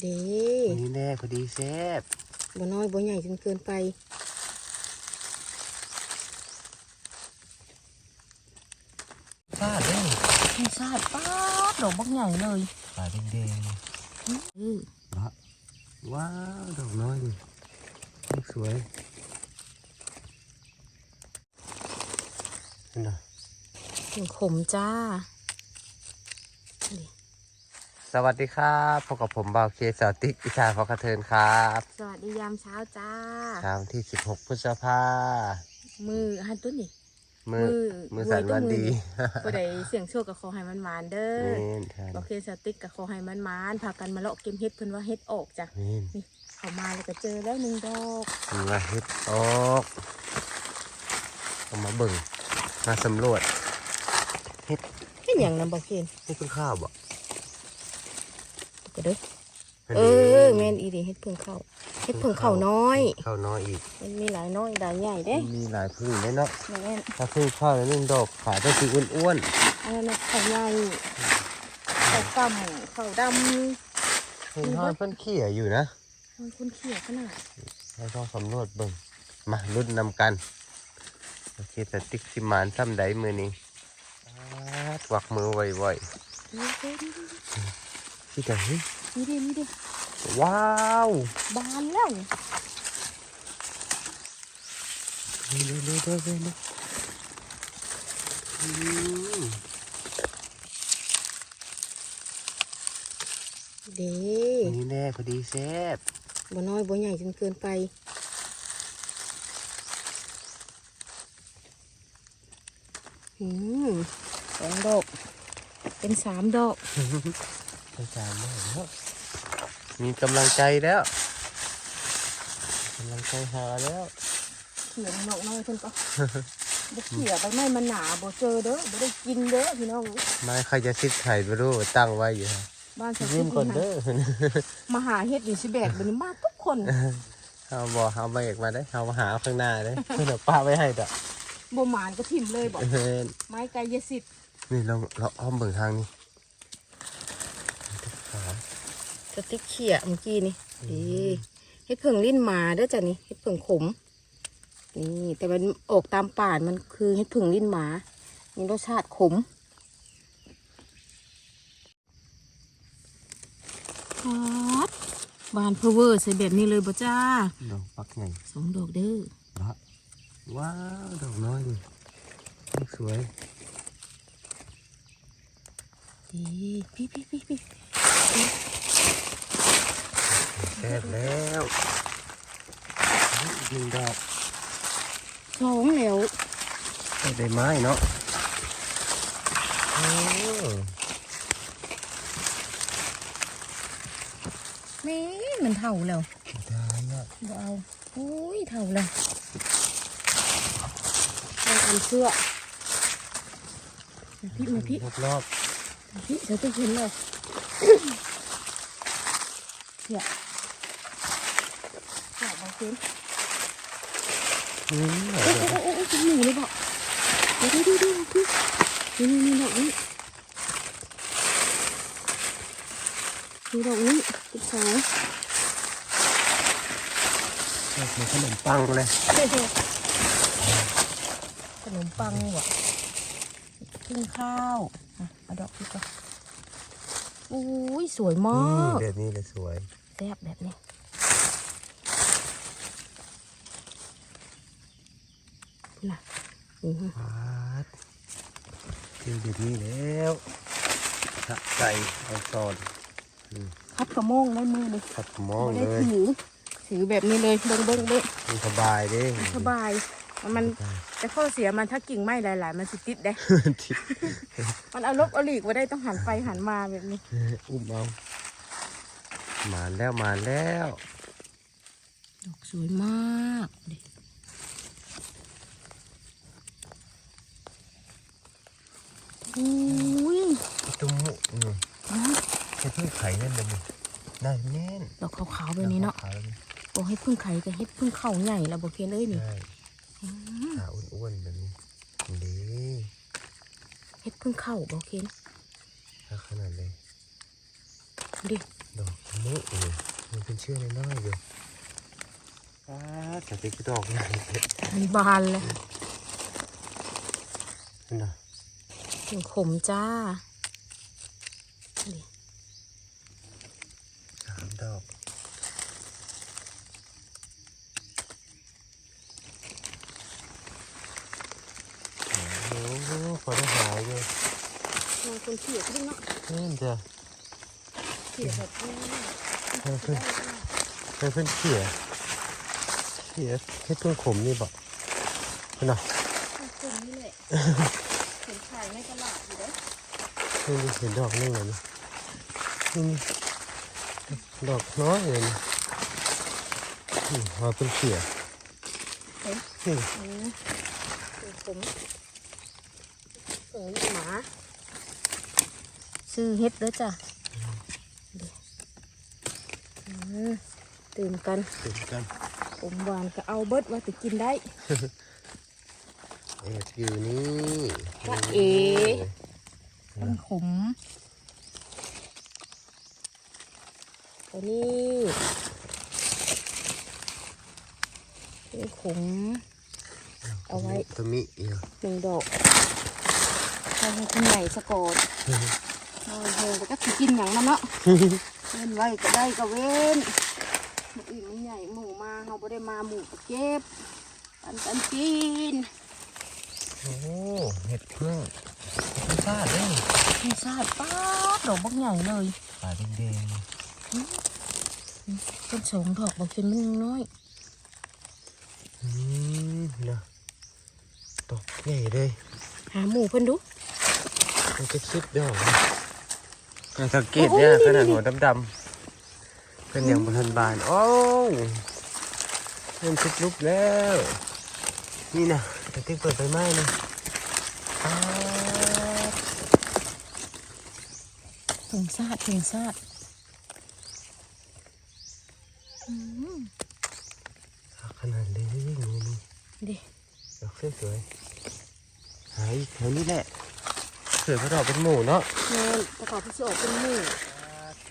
เด้นี่แน่พอดีแซ่บบ่น้อยบ่ใหญ่จนเกินไปชาดเด้งให้ซาดป๊าดดอกบักใหญ่เลยปลาแดงอือๆละว้าวดอกน้อยดิสวยนี่นะถึงขมจ้า สวัสดีครับพบกับผมบ่าวเคสาวติ๊กอิชาพอกระเทินครับสวัสดียามเช้าจ้าเช้าวันที่ 16 พฤษภามือหันตุ้นนี่มือมือมือสันวันดีบ่ได้เสียงโชคกับขอให้มันมานเด้อนี่ทานโอเคสติ๊กกับขอให้มันมานพากันมาเลาะเก็บเฮ็ดเพิ่นว่าเฮ็ดออกจ้ะนี่นี่เข้ามาแล้วก็เจอแล้วหนึ่งดอกมันมาเฮ็ดออกเอามาเบิ่งมาสำรวจเฮ็ดหยังนำบ่เคนนี่เป็นข้าวบ่ก็ เด้อเออแม่นอีเด้เฮ็ดเพิ่งเข้าเฮ็ดเพิ่งเข้าน้อยข้าวน้อยอีก มันมีหลายน้อยหลายใหญ่เด้ มีหลายพึ่งเลยเนาะแม่นถ้าพึ่งข้าวแล้วนึ่งดอกขายได้สีอ้วนอันนั้นน่ะเข้าใหญ่เข้ากำเข้าดำๆเห็นห้อยเพิ่นเขี่ยอยู่นะมันคุณเขียวขนาดให้ต้องสำรวจเบิ่งมาลุ้นนำกันโอเคแต่ติ๊กสิมานซ้ำใดมือนี้อ๊าดวักมือไวนี่เด้นี่เด้ๆที่ไหน นี่เด้นี่เด้ว้าวบานแล้วเร็วๆเร็วๆเร็วๆเร็วๆอืมเด้นี่แน่พอดีแซ่บบ่น้อยบ่ใหญ่จนเกินไปอืมสองดอก เป็นสามดอก ไปจานแม่แล้วมีกำลังใจแล้วกำลังใจหาแล้วเขียนนอกน้อยเพิ่นก็บ่เขียใบไม้มันหนาบ่เจอเด้อบ่ได้กินเด้อพี่น้องไม้ใครจะซิดไข่ไม่รู้ตั้งไว้อยู่ฮะบ้านฉันยืมก่อนเด้อมาหาเฮ็ดอยู่สิแบกบัดนี้มาทุกคนเอาบ่เอาใบเอกมาได้เอามาหาข้างหน้าได้เพื่อนเอาป้าไว้ให้ดอกบ่หมานก็ทิ่มเลยบ่เออไม้กายสิทธิ์นี่เราเราอ้อมเบิ่งทางนี้ขา สติ๊กเขียเมื่อกี้นี่ดีเฮ็ดเพิ่งลิ้นหมาเด้อจ้ะนี่เฮ็ดเพิ่งขมนี่แต่มันออกตามป่านมันคือเฮ็ดเพิ่งลิ้นหมามีรสชาติขมครับบานเพอเวอร์ใส่แบบนี้เลยบ่จ้าดอกปักไงสองดอกเด้อละว้าวดอกน้อยดินี่สวยดีพี่พี่พี่พี่ แซ่บแล้วนี่อีกหนึ่งดอกสองแล้วได้ใบไม้เนาะโอ้แม่มันเท่าแล้วได้อะบ่เอาอุ้ยเท่าแล้วมันทำเสื้อมาพี่มาพี่รอบมาพี่เดี๋ยวจะเห็นเลย เสียเสียบางเส้นอืมโอ้โอ้โอ้โอ้หนูเลยบอกเดี๋ยวดูดูดูพี่นี่นี่ดอกนี้ดูดอกนี้ติดสองเหมือนขนมปังเลยขนมปังว่ะกินข้าวอะเอาดอกพี่ก่อนอุ้ยสวยมานี่กแบบนี้เลยสวย ซ่บแบบนี้น่ะอือหือปาดเจอแบบนี้แล้วสะใส่เอาซอนคัดกระโมงได้มือเลยขัดมองไม่ได้เลยถือถือแบบนี้เลยเบิ้งเบิ้งเบิ้งมันสบายเด้สบายมันแต่ข้อเสียมันถ้ากิ่งไม้หลาย ๆ มันสิติดได้ทิศมันเอาลบเอาหลีกว่าได้ต้องหันไปหันมาแบบนี้อุ้มเอา มาแล้วมาแล้ว ดอกสวยมากดิอุ้ยตุ้มมุอืมให้เพิ่งไข่นั่นเลยนี่ได้แน่นดอกขาวๆแบบนี้เนาะขาวๆเลยบอกให้พึ่งไข่แต่เฮ็ดพึ่งเข่าใหญ่แล้วบอกเคนเลยนี่ใช่ขาอ้วนๆแบบนี้ดีเฮ็ดพึ่งเข่าบอกเคนถ้าขนาดเลยดิ ดอกมุเออมันเป็นเชือกน้อยๆอยู่อ้าแต่ติ๊กดอกใหญ่เลยมันบานเลยนี่นะถึงขมจ้านี่สามดอกโอ้โหพอได้หายเลยมองคนเขียดขึ้นเนาะนี่จ้ะ เขียดแบบนี้เพิ่นเพิ่นเพิ่นเพิ่นเขี่ยเขี่ยเฮ็ดเพิ่งขมนี่บอกเพิ่นน่ะขมนี่แหละเห็นขายในตลาดอยู่เด้อนี่เห็นดอกนึงเลยนี่นี่ดอกน้อยเลยนี่นี่มาเป็นเขี่ยเห็นนี่อืมขมโอ้ยหมา ซื้อเฮ็ดเด้อจ้ะดิอืม ตื่นกันติดกันอมหวานก็เอาเบิดว่าจะกินได้แอบอยู่นี่จ๊ะเอ๋มันขมตัวนี้เป็นขมเอาไว้ตัวมิอีกหนึ่งดอกให้ให้คุณใหญ่สะกดเอาเฮงแต่ก็สิกินอย่างนั้นเนาะ เว้นไว้ก็ได้ก็เว้นหมูอื่นมันใหญ่หมูมาเราไม่ได้มาหมูก็เก็บปันปันกินโอ้เห็ดเพิ่งไม่พลาดเลยมีซาดป๊าดดอกบักใหญ่เลยขาแดงต้นสองดอกบางเป็นมันยังน้อยๆอืมนะดอกใหญ่เลยหาหมูเพิ่นดูมันจะคิดดอก นะอะสังเกตเนี่ยขนาดหัวดำๆเป็นอย่างบทันบานโอ้เริ่มคิดลุกแล้ว นี่นะแต่ที่เปิดไปไหม้นะอ้าวถึงซาดถึงซาดอืมขนาดเลยนี่นี่ดิดอกสวยๆหายแถวนี้แหละ เสือพระดอกเป็นหมูเนาะแม่นประกอบพิเศษเป็นหมู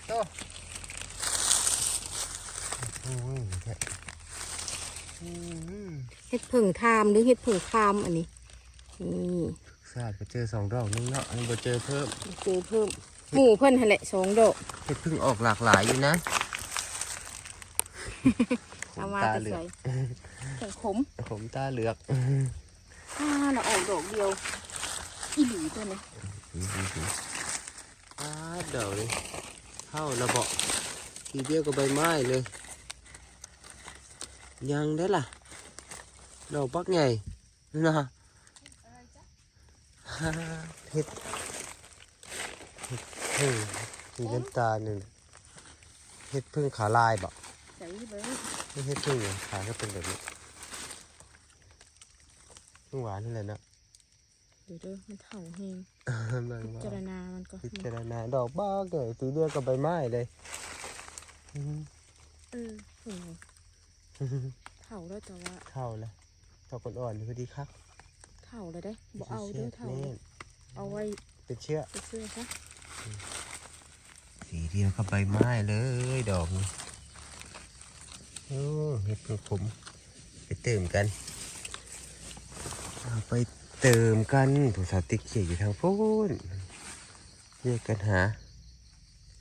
โตโอ้ยแค่อืมเห็ดผึ่งทามหรือเห็ดผึ่งคามอันนี้นี่ทราบก็เจอสองดอกนึงเนาะอันนี้บ่เจอเพิ่มเจอเพิ่มหมูเพิ่นหั่นแหละสองดอกเห็ดเพิ่งออกหลากหลายอยู่นะเอามาตาแต่เหลือใส่กแข็งขมผมตาเหลือกอ่าเราออกดอกเดียว อีหลีตัวนี้อาเดี๋ยวเลยเข้าระเบาะทีเดียวกับใบไม้เลย ยังได้ล่ะดอกบักใหญ่นะเห็ดเห็ดเพิ่งมีน้ำตาหนึ่งเห็ดพิ่งขาลายบ่ใส่ไม่เห็ดพิ่งขาก็เป็นแบบนี้หวานนั่แหละเนาะ เดี๋ยวเด้อมันเถ่าแหงเบิ่งพิว่าจารณามันก็พิจารณาดอกบ้าเก๋ตีเดียวกับใบไม้เลยอืมเออโหเถ่าแล้วแต่ว่าเท่าแล้วดอกอ่อนๆนี่พอดีครับเถ่าเลยได้บ่เอาเด้อเถ่าแน่นเอาไว้เป็นเชือกไปเสื้อซะสีเดียวกับใบไม้เลยดอกนี้โอ้เห็ดเป็นผมไปเติมกันเอาไป เติมกันผู้สาวติ๊กเขียอยู่ทางพูนเรียกกันหา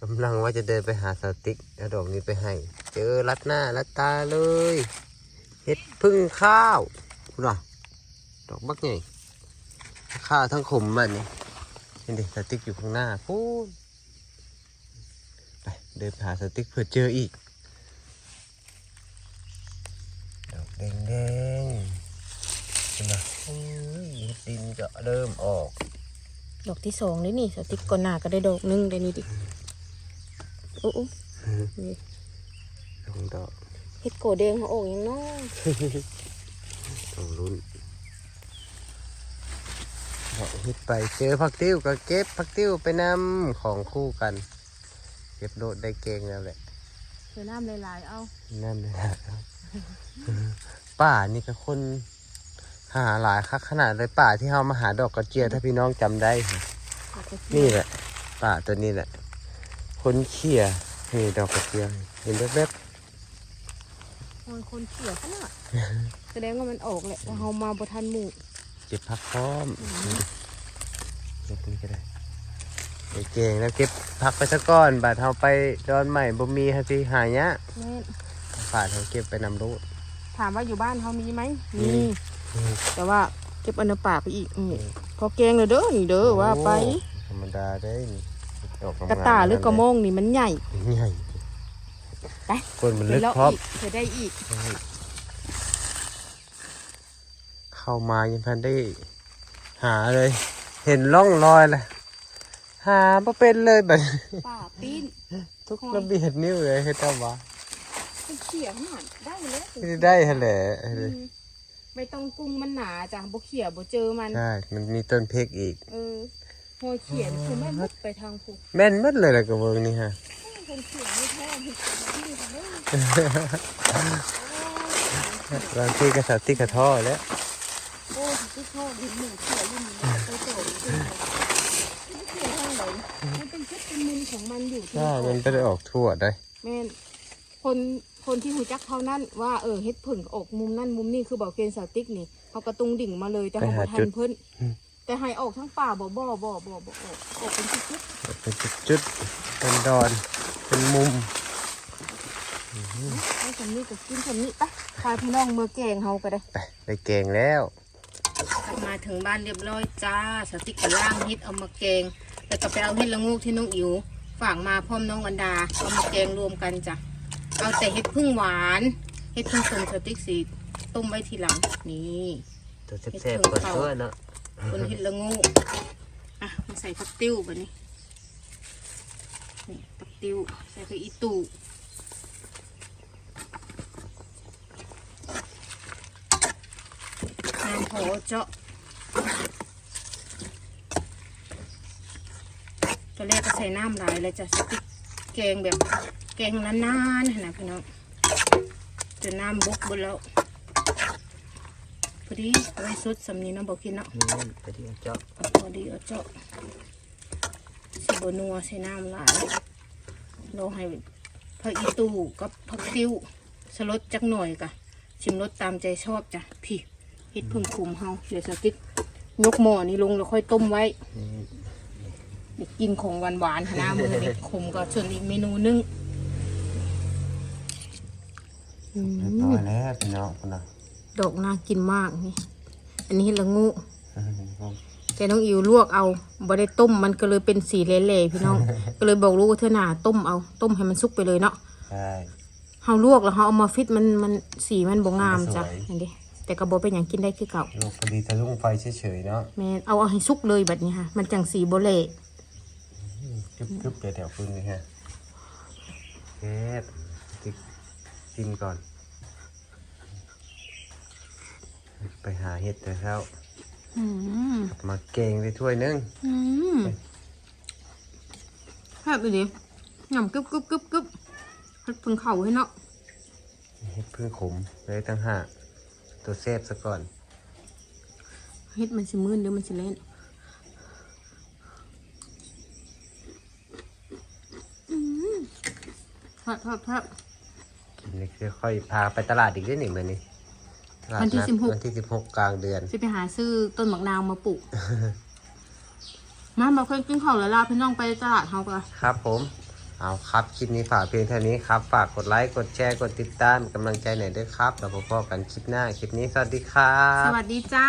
กำลังว่าจะเดินไปหาสาวติ๊กเอาดอกนี้ไปให้ เจอรัดหน้ารัดตาเลยเห็ดพึ่งข้าวคุณอะดอกบักใหญ่ข้าวทั้งขมแบบนี้เห็นดิสติ๊กอยู่ข้างหน้าพูนไปเดินหาสติ๊กเผื่อเจออีก ดอกแดงแดงๆเห็นไหมอุ้ยเห็ดดินจะ เริ่มออก ดอกที่สองเลยนี่สติ๊กก่อนหน้าก็ได้ดอกหนึงได้นี่ดิโอ้โอ้นี่สองดอกเห็ดโกแดงเขาออกยังน้อยต้องลุ้นดอกเห็ดไปเจอผักติ้วก็เก็บผักติ้วไปนำของคู่กัน เก็บโดดได้เก่งแล้วแหละเธอน้ำหลายๆเอานั่นเลยนะครับป่านี่ก็คน หาหลายคักขนาดเลยป่าที่เรามาหาดอกกระเจียวถ้าพี่น้องจำได้ค่ะเอาไปนี่แหละ ป่าตัวนี้แหละคนเขี่ยนี่ดอกกระเจียวเห็นแวบโอ้ยคนเขียวขนาดแสดงว่ามันออกแหละแต่เฮามาบ่ทันหมู่ๆเก็บผักพร้อมนี่ดิเก็บนี่ก็ได้ไปเก่งแล้วเก็บผักไปซะก่อนบาดเฮาไปดอนใหม่บ่มีฮะสิหายะแม่นฝาดเฮาเก็บไปนำรูดถามว่าอยู่บ้านเฮามีไหมมีมี แต่ว่าเก็บอันนป่าไปอีกอืมพอแกงเลยเด้อนี่เด้อว่าไป ธรรมดาได้นี่ดอกกระตาหรือกระโมงนี่มันใหญ่ ใหญ่ไปคนมันเดี๋ลึยวกเราครอบอีกจะได้อีก เข้ามายังพันได้หาเลย เห็นร่องรอยเลยหาบ่เป็นเลยแบบป่าปีนทุกระเบียดนิ้วเลยเฮ็ดเอาวะเป็นเขียวหน่อยได้เลยไม่ได้ฮะแหละอืม ไม่ต้องกุ้งมันหนาจ้ะบ่เขียวบ่เจอมัน ใช่ มันมีต้นเพกอีก เออหัวเขียนคือไม่มุดไปทางผูแม่นหมดเลยล่ะกระเบิงนี่ฮะ คนเขียนไม่แท้ผิดที่ทำได้บางทีก็สาติกระท่อแล้วโอ้ที่ชอบดินหนูเขียวดินหนูไปโตดินหนูไม่เขียวทางไหนมันเป็นชุดเป็นมุมของมันอยู่ที่ใช่มันไม่ได้ออกทั่วได้ แม่นคน คนที่หูจักเท่านั้นว่าเออเฮ็ดผึ่งออกมุมนั่นมุมนี่คือบอกเกณฑ์สาวติ๊กนี่เขากระตุงดิ่งมาเลยแต่เขาบ่ทันเพิ่นแต่ให้ออกทั้งป่าบ่บ่บ่บ่บ่ออกออกเป็นชุดเป็นจุดๆเป็นดอนเป็นมุมๆให้สำนี้ก็กินสำนี้ไปพาพี่น้องเมื่อแกงเฮาก็ได้ไปได้แกงแล้วกลับมาถึงบ้านเรียบร้อยจ้าสติ๊กกระล่างเฮ็ดเอามาแกงแล้วก็ไปเอาเฮ็ดละงูกที่น้องอิ๋วฝากมาพร้อมน้องอันดาเอามาแกงรวมกันจ้ะ เอาแต่เฮ็ดพึ่งหวานเฮ็ดพึ่งสมสติ๊กสีต้มไว้ทีหลังนี่ตัวแซ่บๆกว่าตัวเนาะคนเฮ็ดละงูกอะมาใส่ผักติ้วแบบนี้นี่ผักติ้วใส่ไปอีตู่น้ำโหเจาะตอนแรกก็ใส่น้ำหลายเลยจะสติ๊กแกงแบบแกงนานๆนะพี่น้องจนน้ำบกบนแล้วพอดีเอาไว้สุดสำนีน้ำบอกกินเนาะนี่ไปที่เจาะพอดีเอาเจาะสิบนัวใส่น้ำหลายเราให้ผักอีตูกับผักติ้วสลดจักหน่อยกะชิมรสตามใจชอบจ้ะพี่เฮ็ดเพิ่งคุมเฮาเดี๋ยวสติ๊กยกหม้อนี้ลงแล้วค่อยต้มไว้นี่อยากกินของหวานหวานๆหน้ามือนี่ขมก็ส่วนอีกเมนูนึงอื เรียบมร้อยแล้วพี่น้องคนน่ะดอกน่ากินมากนี่ อันนี้ละงูแต่น้องอิวลวกเอาบ่ได้ต้มมันก็เลยเป็นสีเละๆพี่น้อง ก็เลยบอกลูกว่าเธอหนาต้มเอา ต้มให้มันสุกไปเลยเนาะใช่เฮาลวกแล้วเฮาเอามาฟิตมันมันสีมันบ่งามจ้ะมันบ่สวยอันนี้แต่ก็บ่เป็นหยังกินได้คือเก่าลูกพอดีทะลุงไฟเฉยๆเนาะแม่นเอาเอาให้สุกเลยแบบนี้ค่ะ มันจังสีบ่เละกึบๆเดี๋ยวแถวพึ่งนี่ฮะเฮ็ด ติ๊กกินก่อน ไปหาเห็ดแต่เช้าอืมกลับมาเกงไปถ้วยนึงอืมแซ่บเลยดิยำกึบกึบกึบกึบเฮ็ดเพิ่งเข่าให้เนาะเห็ดพึ่งขมเลยตั้งห้าตัวเซฟซะก่อนเฮ็ดมันสิมื่นเดี๋ยวมันสิเล่นอืมทอดทอดทอด กินนี่ค่อยๆพาไปตลาดอีกได้หนึ่งมื้อนี้ตลาดวันที่นัดสิบหก วันที่สิบหกกลางเดือนสิไปหาซื้อต้นหมักนาวมาปลูก มาบอกเคยกินข้าวแล้วลาพี่น้องไปตลาดเฮากัน ครับผม เอาครับคลิปนี้ฝากเพียงเท่านี้ครับ ฝากกดไลค์กดแชร์กดติดตามกำลังใจหน่อยด้วยครับแล้วพบกันคลิปหน้าคลิปนี้สวัสดีครัสบ วัสดีจ้า